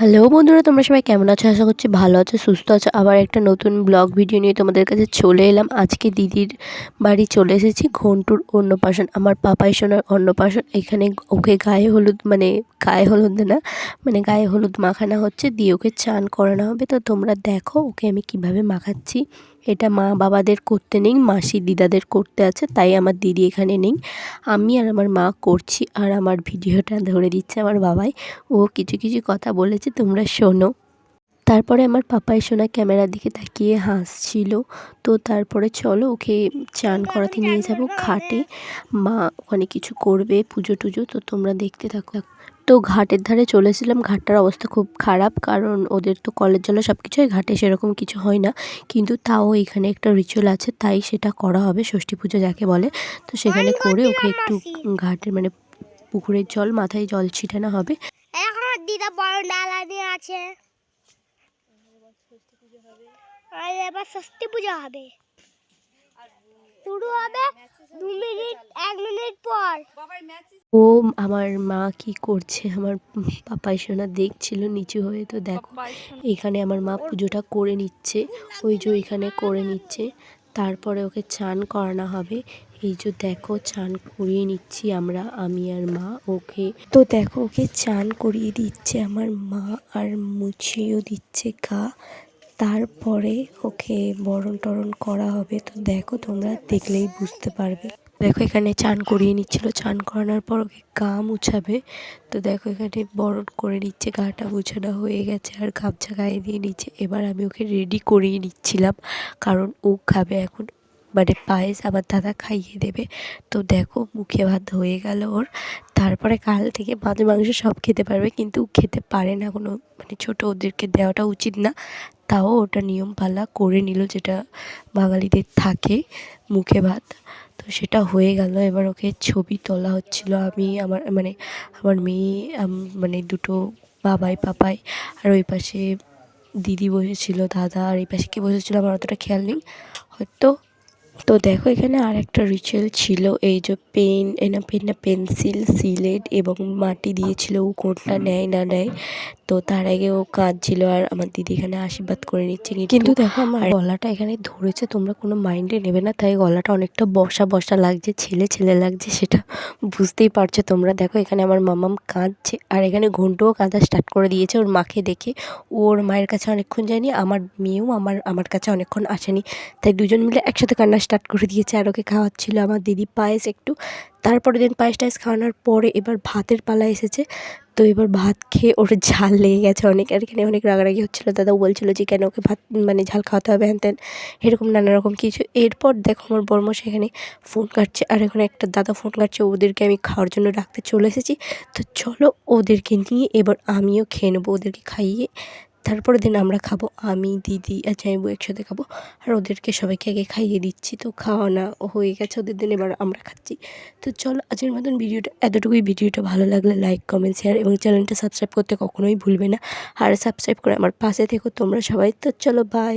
Hello বন্ধুরা, তোমরা সবাই কেমন আছো? আশা করছি ভালো আছো, সুস্থ আছো। আবার একটা নতুন ব্লগ ভিডিও নিয়ে তোমাদের কাছে চলে এলাম। আজকে দিদির বাড়ি চলে এসেছি ঘন্টুর অন্নপ্রাশন, আমার পাপাই সোনার অন্নপ্রাশন। এখানে ওকে গায়ে হলুদ মানে গায়ে হলুদ না মানে গায়ে হলুদ মাখানো হচ্ছে, দিয়ে ওকে চান করানো হবে। তো তোমরা দেখো ওকে আমি কীভাবে মাখাচ্ছি। এটা মা বাবাদের করতে নেই, মাসি দিদাদের করতে আছে, তাই আমার দিদি এখানে নেই। আমি আর আমার মা করছি আর আমার ভিডিওটা ধরে দিচ্ছে আমার বাবাই। ও কিছু কিছু কথা বলেছে, তোমরা শোনো। তারপরে আমার পাপাই সোনা ক্যামেরার দিকে তাকিয়ে হাসছিল। তো তারপরে চলো ওকে চান করাতে নিয়ে যাব ঘাটে। মা ওখানে কিছু করবে, পুজো টুজো, তো তোমরা দেখতে থাকো। তো ঘাটের ধারে চলেছিলাম, ঘাটটার অবস্থা খুব খারাপ, কারণ ওদের তো কলের জন্য সব কিছুই ঘাটে, সেরকম কিছু হয় না। কিন্তু তাও এখানে একটা রিচুয়াল আছে, তাই সেটা করা হবে, ষষ্ঠী পুজো যাকে বলে। তো সেখানে করে ওকে একটু ঘাটের মানে পুকুরের জল, মাথায় জল ছিটানো হবে। দিদা বড় ডালা নিয়ে আছে। আর এবার ষষ্ঠী পুজো হবে। শুরু হবে দু মিনিট এক মিনিট পর। ও আমার মা কি করছে? আমার পাপাই সোনা দেখছিল নিচু হয়ে তো দেখো। এখানে আমার মা পুজোটা করে নিচ্ছে ওই যে এখানে করে নিচ্ছে। তারপরে ওকে চান করানো হবে। এই যে দেখো, চান করিয়ে নিচ্ছি আমরা, আমি আর মা, ওকে। তো দেখো, ওকে চান করিয়ে দিচ্ছে আমার মা আর মুছিয়েও দিচ্ছে গা। তারপরে ওকে বরণ টরণ করা হবে। তো দেখো, তোমরা দেখলেই বুঝতে পারবে। দেখো, এখানে চান করিয়ে নিচ্ছিল। চান করানোর পর ওকে গা মুছাবে। তো দেখো, এখানে বরণ করে নিচ্ছে, গাটা মুছানো হয়ে গেছে আর গামছা গায়ে দিয়ে নিচ্ছে। এবার আমি ওকে রেডি করিয়ে নিচ্ছিলাম, কারণ ও খাবে এখন মানে পায়েস আবার দাদা খাইয়ে দেবে। তো দেখো মুখে ভাত হয়ে গেল ওর। তারপরে কাল থেকে মাছ মাংস সব খেতে পারবে, কিন্তু খেতে পারে না কোনো মানে ছোটো ওদেরকে দেওয়াটা উচিত না। তাও ওটা নিয়মপালা করে নিল যেটা বাঙালিদের থাকে মুখে ভাত। তো সেটা হয়ে গেল। এবার ওকে ছবি তোলা হচ্ছিল। আমি আমার মানে আমার মেয়ে মানে দুটো বাবাই, পাপাই আর ওই পাশে দিদি বসেছিল, দাদা আর এই পাশে কে বসেছিল আমার অতটা খেয়াল নেই। হয়তো তো দেখো এখানে আর একটা রিচুয়াল ছিল। এই যে পেন এনা পেন না পেন্সিল সিলেট এবং মাটি দিয়েছিল। ও কোনটা নেয় না নেয় তো তার আগে ও কাঁদছিল আর আমার দিদি এখানে আশীর্বাদ করে নিচ্ছে কিন্তু দেখো আমার গলাটা এখানে ধরেছে তোমরা কোনো মাইন্ডে নেবে না তাই গলাটা অনেকটা বসা বসা লাগছে ছেলে ছেলে লাগছে সেটা বুঝতেই পারছ তোমরা। দেখো এখানে আমার মামাম কাঁদছে আর এখানে ঘন্টুও কাঁদা স্টার্ট করে দিয়েছে ওর মাকে দেখে। ওর মায়ের কাছে অনেকক্ষণ যায়নি আমার মেয়েও আমার আমার কাছে অনেকক্ষণ আসেনি। তাই দুজন মিলে একসাথে কান্না স্টার্ট করে দিয়েছে আর ওকে খাওয়াচ্ছিল আমার দিদি পায়েস একটু। তারপরে দিন পায়েস টায়েস খাওয়ানোর পরে এবার ভাতের পালা এসেছে। তো এবার ভাত খেয়ে ওর ঝাল লেগে গেছে অনেক। আর এখানে অনেক রাগারাগি হচ্ছিল। দাদাও বলছিলো যে, কেন ওকে ভাত মানে ঝাল খাওয়াতে হবে? হ্যান এরকম নানা রকম কিছু। এরপর দেখো আমার বর্মা সেখানে ফোন কাটছে। আর এখানে একটা দাদা ফোন কাটছে, ওদেরকে আমি খাওয়ার জন্য ডাকতে চলে এসেছি। তো চলো ওদেরকে নিয়ে এবার আমিও খেয়ে নেব। ওদেরকে খাইয়ে তারপরের দিন আমরা খাব, আমি, দিদি আর জামাইবু একসাথে খাব। আর ওদেরকে সবাইকে আগে খাইয়ে দিচ্ছি, তো খাওয়ানা হয়ে গেছে, ওদের দিন এবার আমরা খাচ্ছি। তো চলো, আজকের মতন ভিডিওটা, এতটুকুই। ভিডিওটা ভালো লাগলে লাইক কমেন্ট শেয়ার এবং চ্যানেলটা সাবস্ক্রাইব করতে কখনোই ভুলবে না। আর সাবস্ক্রাইব করে আমার পাশে থেকো তোমরা সবাই। তো চলো বাই